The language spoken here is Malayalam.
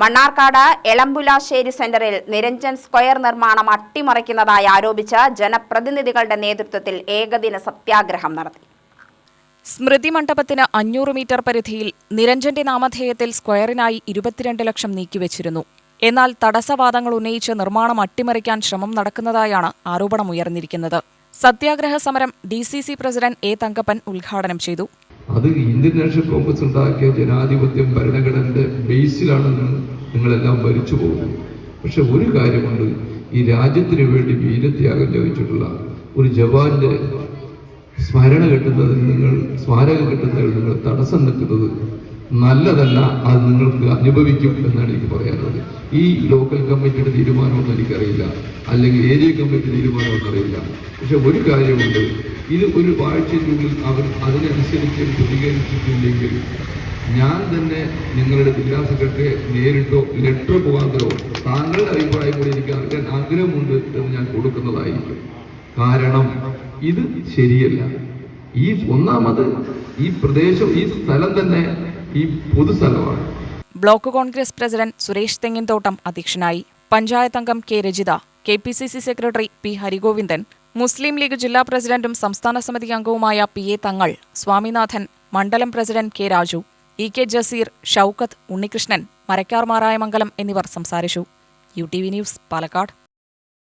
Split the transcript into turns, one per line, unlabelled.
മണ്ണാർക്കാട് എളമ്പുലാശ്ശേരി സെന്ററിൽ നിരഞ്ജൻ സ്ക്വയർ നിർമ്മാണം അട്ടിമറിക്കുന്നതായി ആരോപിച്ച് ജനപ്രതിനിധികളുടെ നേതൃത്വത്തിൽ ഏകദിന സത്യാഗ്രഹം നടത്തി.
സ്മൃതി മണ്ഡപത്തിന് അഞ്ഞൂറ് മീറ്റർ പരിധിയിൽ നിരഞ്ജന്റെ നാമധേയത്തിൽ സ്ക്വയറിനായി ഇരുപത്തിരണ്ട് ലക്ഷം നീക്കിവച്ചിരുന്നു. എന്നാൽ തടസ്സവാദങ്ങൾ ഉന്നയിച്ച് നിർമ്മാണം അട്ടിമറിക്കാൻ ശ്രമം നടക്കുന്നതായാണ് ആരോപണമുയർന്നിരിക്കുന്നത്. സത്യാഗ്രഹ സമരം D C C president A Thankappan ഉദ്ഘാടനം ചെയ്തു.
അത് ഇന്ത്യൻ നാഷണൽ കോൺഗ്രസ് ഉണ്ടാക്കിയ ജനാധിപത്യം ഭരണഘടനയുടെ ബേസിലാണ് നിങ്ങൾ- നിങ്ങളെല്ലാം ഭരിച്ചു പോകും പക്ഷെ ഒരു കാര്യമുണ്ട് ഈ രാജ്യത്തിന് വേണ്ടി വീരത്യാഗം ചോദിച്ചിട്ടുള്ള ഒരു ജവാന്റെ സ്മരണ കിട്ടുന്നതിൽ നിങ്ങൾ സ്മാരകം കിട്ടുന്നതിൽ നിങ്ങൾ തടസ്സം നിൽക്കുന്നത് നല്ലതല്ല അത് നിങ്ങൾക്ക് അനുഭവിക്കും എന്നാണ് എനിക്ക് പറയാനുള്ളത്. ഈ ലോക്കൽ കമ്മിറ്റിയുടെ തീരുമാനമൊന്നും എനിക്കറിയില്ല അല്ലെങ്കിൽ ഏരിയ കമ്മിറ്റി തീരുമാനമൊന്നും അറിയില്ല. പക്ഷെ ഒരു കാര്യമുണ്ട് ഇത് ഒരു വാഴ്ചയ്ക്കുള്ളിൽ അവർ അതിനനുസരിച്ച് പ്രതികരിച്ചിട്ടില്ലെങ്കിൽ ഞാൻ തന്നെ നിങ്ങളുടെ ജില്ലാ സെക്രട്ടറിയെ നേരിട്ടോ ലെറ്റർ മുഖാന്തരോ താങ്കളുടെ അഭിപ്രായം കൂടി എനിക്ക് അറിയാൻ ആഗ്രഹമുണ്ട് എന്ന് ഞാൻ കൊടുക്കുന്നതായിരിക്കും. കാരണം ഇത് ശരിയല്ല. ഈ ഒന്നാമത് ഈ പ്രദേശം ഈ സ്ഥലം തന്നെ ഈ പൊതുസ്ഥലമാണ്.
ബ്ലോക്ക് കോൺഗ്രസ് പ്രസിഡന്റ് സുരേഷ് തെങ്ങിൻതോട്ടം അധ്യക്ഷനായി. പഞ്ചായത്ത് അംഗം K Rajitha K P C C secretary P Harigovindan Muslim League ജില്ലാ പ്രസിഡന്റും സംസ്ഥാന സമിതി അംഗവുമായ പി എ തങ്ങൾ സ്വാമിനാഥൻ മണ്ഡലം president K Raju. E K Jaseer Shoukath Unnikrishnan Marakkar Marayamangalam എന്നിവർ സംസാരിച്ചു. U T V news Palakkad.